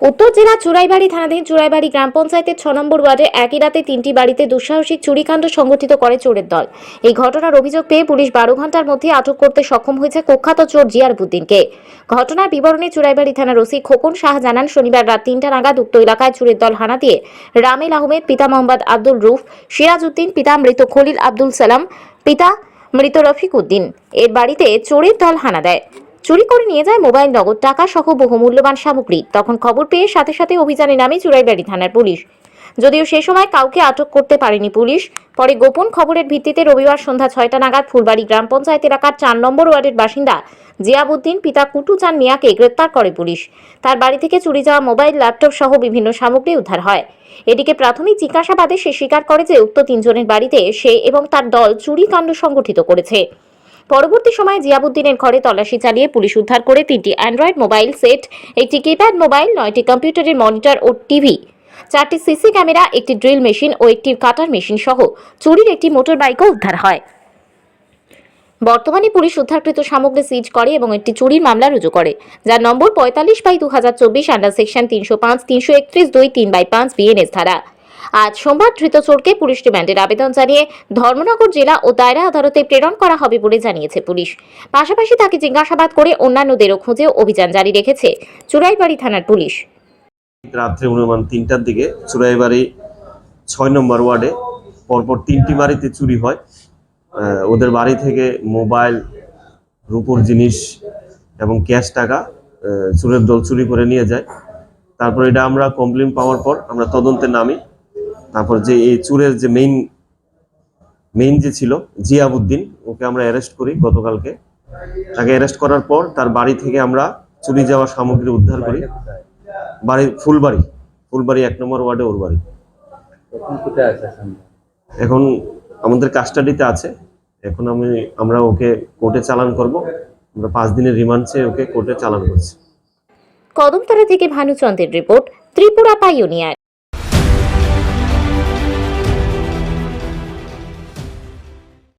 উত্তর জেলার চুরাইবাড়ি থানাধীন চুরাইবাড়ি গ্রাম পঞ্চায়েতের ছ নম্বর ওয়ার্ডে একই রাতে তিনটি বাড়িতে দুঃসাহসিক চুরিকাণ্ড সংগঠিত করে চোরের দল। এই ঘটনার অভিযোগ পেয়ে পুলিশ বারো ঘণ্টার মধ্যে আটক করতে সক্ষম হয়েছে কুখ্যাত চোর জিয়ারবুদ্দিনকে ঘটনার বিবরণে চুরাইবাড়ি থানার ওসি খোকন শাহ জানান, শনিবার রাত তিনটা নাগাদ উক্ত এলাকায় চুরের দল হানা দিয়ে রামেল আহমেদ, পিতা মোহাম্মদ আব্দুল রুফ, সিরাজ উদ্দিন, পিতা মৃত খলিল আব্দুল সালাম, পিতা মৃত রফিক উদ্দিন। এর বাড়িতে চোরের দল হানা দেয়। চুরি করে নিয়ে যায় মোবাইল নগদ টাকা সহ বহু মূল্যবান সামগ্রী। তখন খবর পেয়ে সাথে সাথে অভিযানে নামে চুরাইবাড়ি থানার পুলিশ। যদিও সে সময় কাউকে আটক করতে পারেনি পুলিশ, পরে গোপন খবরের ভিত্তিতে রবিবার সন্ধ্যা ছয়টা নাগাদ ফুলবাড়ি গ্রাম পঞ্চায়েত এলাকার চার নম্বর ওয়ার্ডের বাসিন্দা জিয়াবুদ্দিন, পিতা কুটু চান মিয়াকে গ্রেপ্তার করে পুলিশ। তার বাড়ি থেকে চুরি যাওয়া মোবাইল, ল্যাপটপ সহ বিভিন্ন সামগ্রী উদ্ধার হয়। এদিকে প্রাথমিক জিজ্ঞাসাবাদে সে স্বীকার করে যে উক্ত তিনজনের বাড়িতে সে এবং তার দল চুরি কাণ্ড সংগঠিত করেছে। পরবর্তী সময়ে জিয়াবুদ্দিনের ঘরে তল্লাশি চালিয়ে পুলিশ উদ্ধার করে তিনটি অ্যান্ড্রয়েড মোবাইল সেট, একটি কিপ্যাড মোবাইল, নয়টি কম্পিউটারের মনিটর ও টিভি। চারটি সিসি ক্যামেরা, একটি ড্রিল মেশিন ও একটি কাটার মেশিন সহ চুরির একটি মোটর বাইকও উদ্ধার হয়। বর্তমানে পুলিশ উদ্ধারকৃত সামগ্রী সিজ করে এবং একটি চুরির মামলা রুজু করে, যার নম্বর পঁয়তাল্লিশ বাই দু হাজার চব্বিশ আন্ডার সেকশন তিনশো পাঁচ, তিনশো একত্রিশ দুই তিন বাই পাঁচ বিএনএস ধারা। আজ সোমবার ধৃত চোরকে পুলিশ রিমান্ডের আবেদন জানিয়ে ধর্মনগর জেলা ও দায়রা আদালতে প্রেরণ করা হবে বলে জানিয়েছে পুলিশ। পাশাপাশি তাকে জিজ্ঞাসাবাদ করে অন্যান্যদেরও খুঁজেও অভিযান জারি রেখেছে চুরাইবাড়ি থানার পুলিশ। রাত্রে অনুমান তিনটার দিকে চুরাইবাড়ি ছয় নম্বর ওয়ার্ডে পরপর তিনটি বাড়িতে চুরি হয়। ওদের বাড়ি থেকে মোবাইল, রূপোর জিনিস এবং ক্যাশ টাকা চুরের দল চুরি করে নিয়ে যায়। তারপর এটা আমরা কমপ্লেন পাওয়ার পর আমরা তদন্তে নামি। তারপর যে এই চুরের যে মেইন মেইন যে ছিল জিয়াবুদ্দিন ওকে আমরা অ্যারেস্ট করি গতকালকে। তাকে অ্যারেস্ট করার পর তার বাড়ি থেকে আমরা চুরি যাওয়া সামগ্রী উদ্ধার করি। বাড়ি ফুলবাড়ি ফুলবাড়ি এক নম্বর ওয়ার্ডে ওর বাড়ি। এখন আমাদের কাস্টাডিতে আছে। এখন আমি আমরা ওকে কোর্টে চালান করব। আমরা পাঁচ দিনের রিমান্ড চেয়ে ওকে কোর্টে চালান করছি। কদমতলা থেকে ভানুচন্দ্রের রিপোর্ট ত্রিপুরা পাইওনিয়ার।